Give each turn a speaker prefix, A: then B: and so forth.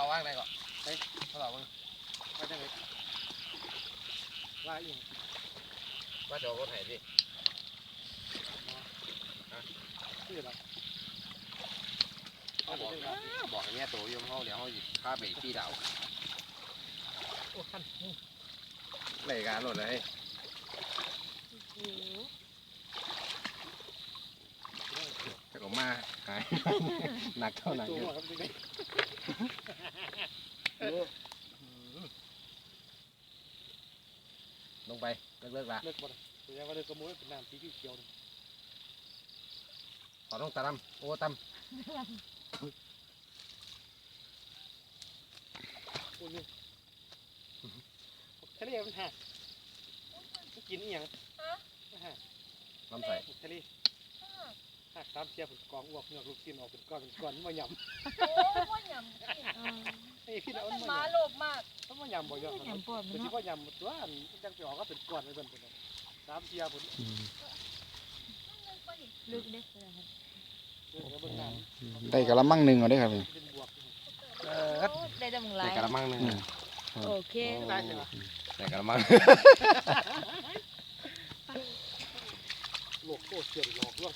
A: าว่างได้ก่อนเฮ้ยเขาเสาว่าง
B: ว่าจังไดว่าอีหยัง
A: ว่าจะเอารถไถดิ
B: ชื่ออะไร
A: เขาบอกบอกให้แม่โตอยมเขาเดี๋ยวเขาหยิบข้าไปที่ดาว
B: โอ้คันนี่
A: รายการรถเลยจะออกมาหายหนักเท่าไหร่
B: ตัวครับจังได
A: ลงไปเลิกๆละ
B: เลิกบ่ได้แสดงว่าเลิกกระโมยเป็นน้ำสีเขียวๆนี่
A: ขอต้องตะลำโอ้ต
B: โอ้นี่ทะเลมันหักมันกินอีหยังมันหักำ
A: ลำใส่
B: ทะเลหักตามเสียผลกองอ้วกเหงือกลูกชิ้นออกเป็นก้อนเป็นก้อนมันบ่ย
C: โอ้ยยำำ
B: ไอ้พี่
C: มั
B: เอามัน
C: น
B: บ่
C: มายโลภมากำ
B: มันบ่ยำบ่ยำ
C: ยำปวด
B: มัน
C: มัน
B: สิ
C: เนาะ
B: บ่ยำหมดตัวอันจังไปออกก็เป็นก้อนเลยเบิ่นพุ่นน่ะตามเสียผล
C: ลึกเด้
B: เบิ่งเบิ่งน้ำ
D: ได้กะละมังหนึ่งเอาได้ครับนี่
B: เป็นบวก
A: เออ
C: ได้แต่มึงไร
A: ใส่กระมังหนึง
C: โอเค
B: ได้ใช่ปะ
A: ใส่กระมัง
B: โลกโคตรเสียหลอกลวง